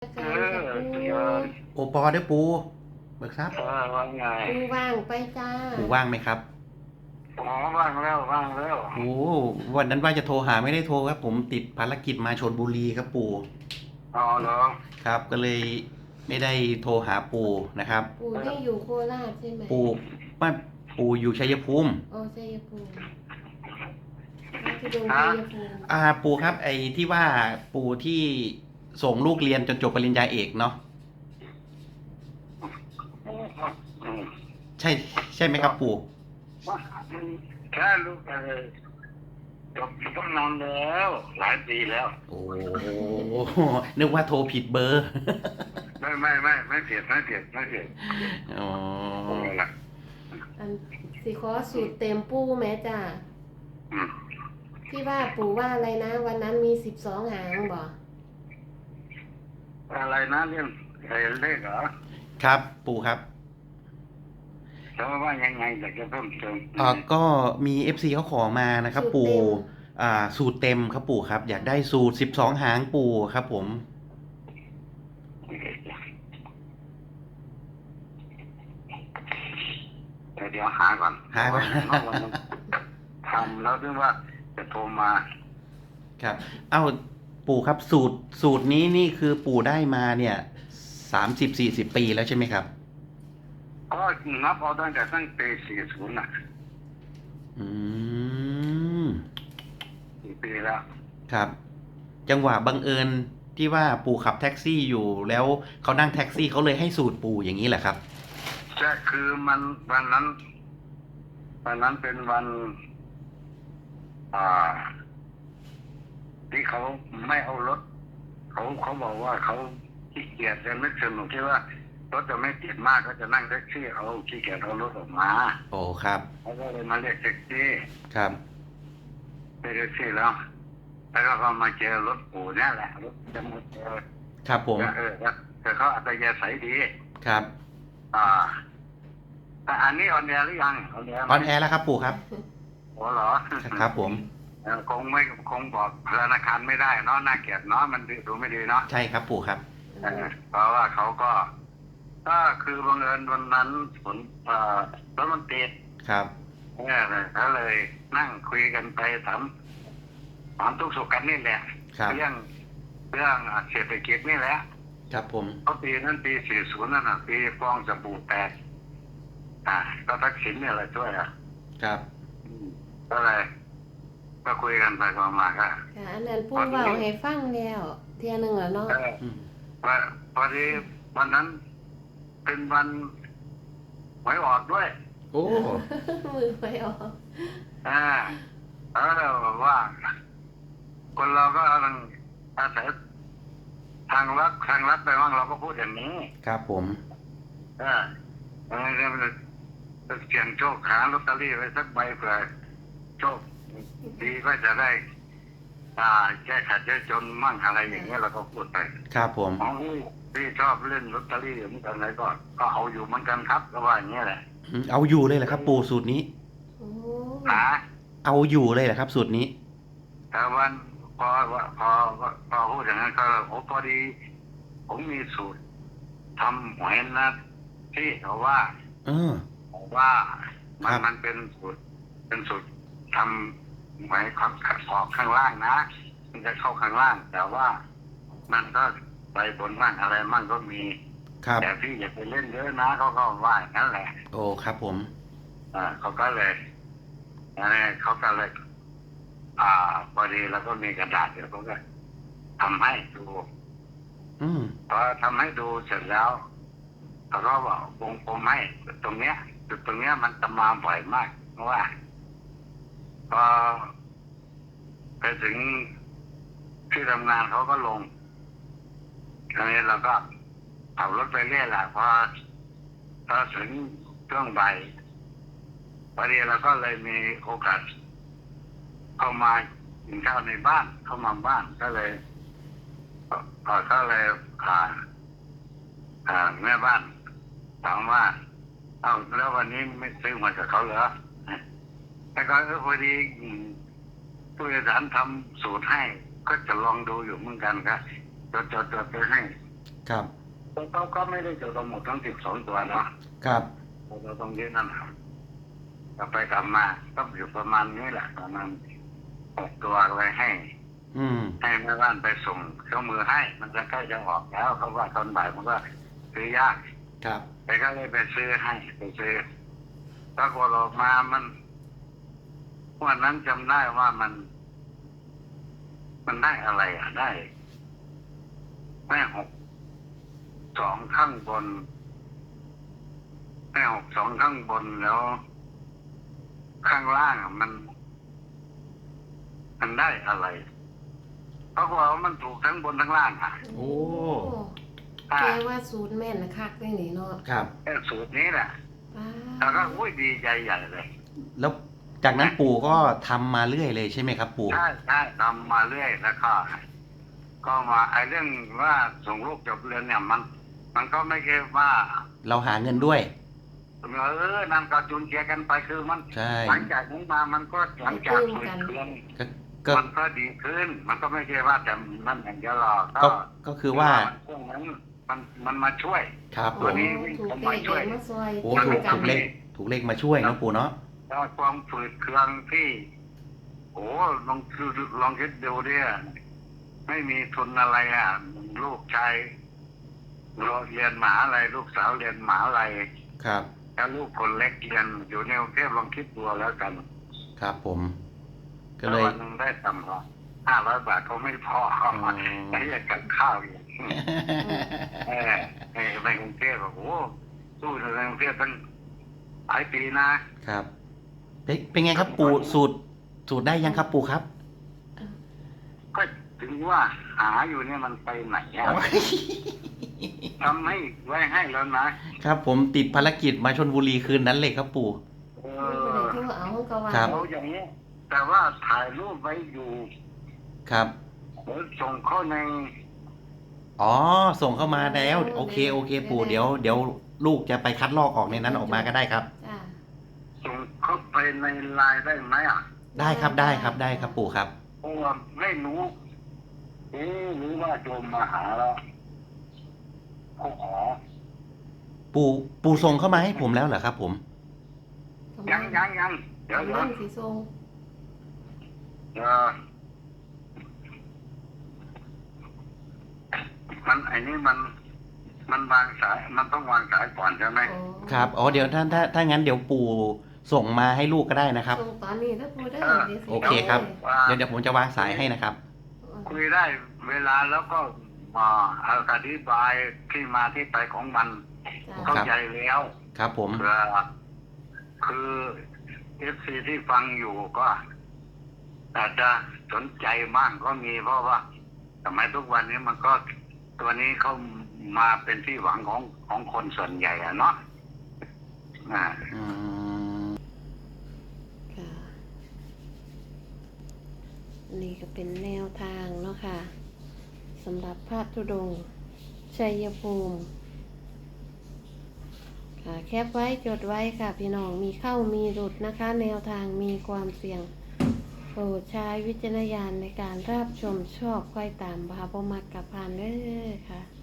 เอการอกับปูเดี๋ยวโอปอเด้อปูเบิกทรัพย์เออว่าไงปูว่างไปจ้าปูว่างไหมครับอ๋อว่างแล้วว่างแล้วโอ้วันนั้นว่าจะโทรหาไม่ได้โทรครับ ผมติดภารกิจมาชนบุรีครับปูอ๋อเหรอครับ ก็เลยไม่ได้โทรหาปูนะครับ ปูที่อยู่โคราชใช่ไหมปูไม่ปูอยู่ชัยภูมิโอ้ชัยภูมิมาที่ดงชัยภูมิอ่าปูครับ ไอ้ที่ว่าปูที่ ส่งลูกเรียนจนจบปริญญาเอกเนาะอืมใช่ ใช่ไหมครับปูว่าแค่ลูกเออจบตั้งนานแล้ว หลายปีแล้ว โอ้นึกว่าโทรผิดเบอร์ ไม่ไม่ไม่ไม่เสียดไม่เสียดไม่เสียดอ๋อโอ้ยละอันสิขอสูตรเต็มปูแม่จ้าอืมที่ว่าปูว่าอะไรนะ วันนั้นมีสิบสองหางบ่อะไรนะเรื่องไอ้เลขเหรอครับ ปูครับแล้วว่ายังไงอยากจะเพิ่มเติมอ่าก็มี FC เขาขอมานะครับ ปูอ่า สูตรเต็มครับปู่ครับ อยากได้สูตร12หางปูครับ ผมเดี๋ยวเดี๋ยวหาก่อนหาก่อนทำแล้วถึงว่าจะโทรมา ครับ เอ้า ปู่ครับสูตรสูตรนี้นี่คือปู่ได้มาเนี่ยสามสิบสี่สิบปีแล้วใช่ไหมครับ ก็นับเอาตั้งแต่ตั้งปี40น่ะอืมกี่ปีแล้วครับ จังหวะบังเอิญที่ว่าปู่ขับแท็กซี่อยู่แล้วเขานั่งแท็กซี่เขาเลยให้สูตรปู่อย่างนี้แหละครับใช่คือมันวันนั้นวันนั้นเป็นวัน อ่า ที่เขาไม่เอารถเขาเขาบอกว่าเขาขี้เกียจจะนึกสนุกที่ว่ารถจะไม่ติดมากก็จะนั่งแท็กซี่เอาขี้เกียจเอารถออกมาโอ้ครับเขาก็เลยมาเรียกแท็กซี่ครับเรียกแท็กซี่แล้วแล้วก็มาเจอรถปู่เนี่ยแหละรถจะมาเจอครับผมเออแล้วแต่เขาอัตยาศัยดีครับ อ่าแต่อันนี้ออนแอร์หรือยังออนแอร์ไหมออนแอร์แล้วครับปู่ครับโอ้เหรอครับผมเออ คงไม่คงบอกธนาคารไม่ได้เนาะน่าเกลียดเนาะมันดูไม่ดีเนาะใช่ครับปู่ครับเออเพราะว่าเขาก็ก็คือบังเอิญวันนั้นฝนเอ่อรถมันติดครับเนี่ยก็เลยนั่งคุยกันไปถามถามทุกสุขกันนี่แหละครับเรื่องเรื่องเศรษฐกิจนี่แหละครับผมเพราะปีนั้นปี40นั่นน่ะปีฟองสบู่แตกอ่าก็ทักษิณเนี่ยแหละช่วยอะครับอืมก็เลย ก็คุยกันไปกันมาก็ค่ะอันนั้นปูเบาให้ฟังแล้วเทียหนึ่งแล้วเนาะเอออืมว่าพอดีวันนั้นเป็นวันหวยออกด้วย โอ้มือไปออกอ่าแล้วเราบอกว่า คนเราก็กำลังอาศัยทางรัฐทางรัฐไปบ้างเราก็พูดอย่างนี้ ครับผมเออเออจะเสี่ยงโชคหาลอตเตอรี่ไว้สักใบเผื่อโชค ดีก็จะได้ อ่าแก้ขัดแก้จนมั่งอะไรอย่างเงี้ยเราก็พูดไปครับผม ของพี่พี่ชอบเล่นลอตเตอรี่เหมือนกันเลยก็ก็เอาอยู่เหมือนกันครับก็ว่าอย่างเงี้ยแหละอืมเอาอยู่เลยเหรอครับ ปู่สูตรนี้ โอ้หาเอาอยู่เลยเหรอครับ สูตรนี้ แต่วันพอพอพอพูดอย่างนั้นก็โอ้พอดี ผมมีสูตรทำหวยนะที่เขาว่า เออบอกว่ามันครับ มันเป็นสูตรเป็นสูตรทำ หวยของออกข้างล่างนะ มันจะเข้าข้างล่าง แต่ว่ามันก็ไปบนบ้างอะไรมั่งก็มี ครับ แต่พี่อย่าไปเล่นเยอะนะเขาก็ว่าอย่างนั้นแหละ โอ้ครับผม อ่าเขาก็เลยอะไรเขาก็เลย อ่าพอดีแล้วก็มีกระดาษเดี๋ยวเขาก็ทำให้ดูอืมพอทำให้ดูเสร็จแล้วเขาก็บอกวงกลมให้ตรงเนี้ยจุดตรงเนี้ยมันจะมาบ่อยมากเพราะว่า พอไปถึงที่ทำงานเขาก็ลงทีนี้เราก็ขับรถไปเรื่อยแหละพอพอถึงช่วงบ่ายพอดีเราก็เลยมีโอกาสเข้ามากินข้าวในบ้านเข้ามาบ้านก็เลยเอ่อก็เลยอ่าอ่าแม่บ้านถามว่า เอาแล้ววันนี้ไม่ซื้อมากับเขาเหรอ แต่ก็เออพอดีอืมผู้โดยสารทำสูตรให้ ก็จะลองดูอยู่เหมือนกันครับจดจดจดไปให้ ครับเขาก็ไม่ได้จุดหมดทั้งสิบสองตัวเนาะครับเราต้องยืนนั่นครับกลับไปกลับมาก็อยู่ประมาณนี้แหละประมาณหกตัวไว้ให้ อืมให้แม่บ้านไปส่งเครื่องมือให้ มันจะใกล้จะออกแล้วเพราะว่าตอนบ่ายมันก็ซื้อยาก ครับไปก็เลยไปซื้อให้ไปซื้อปรากฏออกมามัน วันนั้นจำได้ว่ามัน มันได้อะไรอะได้ได้หกสองข้างบนได้หกสองข้างบนแล้ว ข้างล่างอะมัน มันได้อะไรเพราะว่ามันถูกทั้งบนทั้งล่างอะโอ้ อ่าแกว่าสูตรแม่นนะคักได้หนิเนาะครับ แค่สูตรนี้แหละป้าแล้วก็อุ้ยดีใจใหญ่เลย แล้ว จากนั้นปู่ก็ทำมาเรื่อยเลยใช่ไหมครับ ปู่ ใช่ใช่ทำมาเรื่อยแล้วก็ก็มาไอ้เรื่องว่าส่งลูกจบเรียนเนี่ยมัน มันก็ไม่ใช่ว่าเราหาเงินด้วย เออนั่นก็จุนเจียกันไปคือมันใช่ หลังจากนี้มามันก็หลังจากฝึกเรียนก็ก็มันก็ดีขึ้น มันก็ไม่ใช่ว่าแต่นั่นอย่างเดียวหรอกก็ ก็คือว่า ช่วงนั้นมันมันมาช่วย ครับผตัวมนี้โอ้ถูกผมเลมาขช่วยเองมาซอยโอ้มันถูไม่กกันถูกเลขถูกเลขมาช่วยนะปู่เนาะ แล้วความฝืดเคืองที่ โอ้ลองคือลองคิดดูเนี่ยไม่มีทุนอะไรอะลูกชายเรียนมหาลัยลูกสาวเรียนมหาลัยครับแล้วลูกคนเล็กเรียนอยู่ในกรุงเทพลองคิดดูแล้วกัน ครับผม ก็แล้วเลยวันหนึงได้ต่ำกว่าห้าร้อยบาทก็ไม่พออ๋อไอ้อยากกับข้าวอีกเออเออในกรุงเทพโอ้โหสู้ในกรุงเทพตั้งหลายปีนะครับ เป็นเป็นไงครับปู่สูตรสูตรได้ยังครับปู่ครับก็ถึงว่าหาอยู่เนี่ยมันไปไหนอะทำให้ไว้ให้แล้วนะ ครับ ผมติดภารกิจมาชนบุรีคืนนั้นเลยครับปู่เอไม่อได้โทรเอาเขาก็ว่าครับ เอาอย่างนี้แต่ว่าถ่ายรูปไว้อยู่ครับ เดี๋ยวส่งเข้าในอ๋อ ส่งเข้ามาแล้ว โอเคโอเค ปู่เดี๋ยวเดี๋ยวลูกจะไปคัดลอกออกในนั้นออกมาก็ได้ครับ จ้า ส่งเข้าไป ในไลน์ได้ไหมอะได้ครับได้ครับได้ครับปู่ครับ เพราะว่าไม่รู้เอ๊ะหรือว่าโยมมาหาแล้วเขาขอปู่ปู่ส่งเข้ามาให้ผมแล้วเหรอครับ ผม ยังยังยังเดี๋ยวกำเดี๋ยลัวงสีทรงเดี๋ยวมันไอ้นี่มันมันวางสายมันต้องวางสายก่อนใช่ไหมอ๋อครับอ๋อเดี๋ยวถ้าถ้าถ้างั้นเดี๋ยวปู่ ส่งมาให้ลูกก็ได้นะครับ ส่งตอนนี้ถ้าพูดได้เออดี๋ยวสิโอเคครับ ว่าเดี๋ยวเดี๋ยวผมจะวางสายให้นะครับ คุยได้เวลาแล้วก็มาอธิบายที่มาที่ไปของมันจ้าเข้าใจแล้วครับผมเพื่อคือเอฟซีที่ฟังอยู่ก็อาจจะสนใจมากก็มีเพราะว่าสมัยทุกวันนี้มันก็ตัวนี้เขามาเป็นที่หวังของของคนส่วนใหญ่อะเนาะอ่า อืม ค่ะ นี่ก็เป็นแนวทางเนาะค่ะสำหรับพระธุดงค์ชัยภูมิค่ะแคปไว้จดไว้ค่ะ พี่น้องมีเข้ามีหลุดนะคะ แนวทางมีความเสี่ยงโปรดใช้วิจารณญาณในการรับชมชอบค่อยตามบาบมักกับพานเด้อค่ะ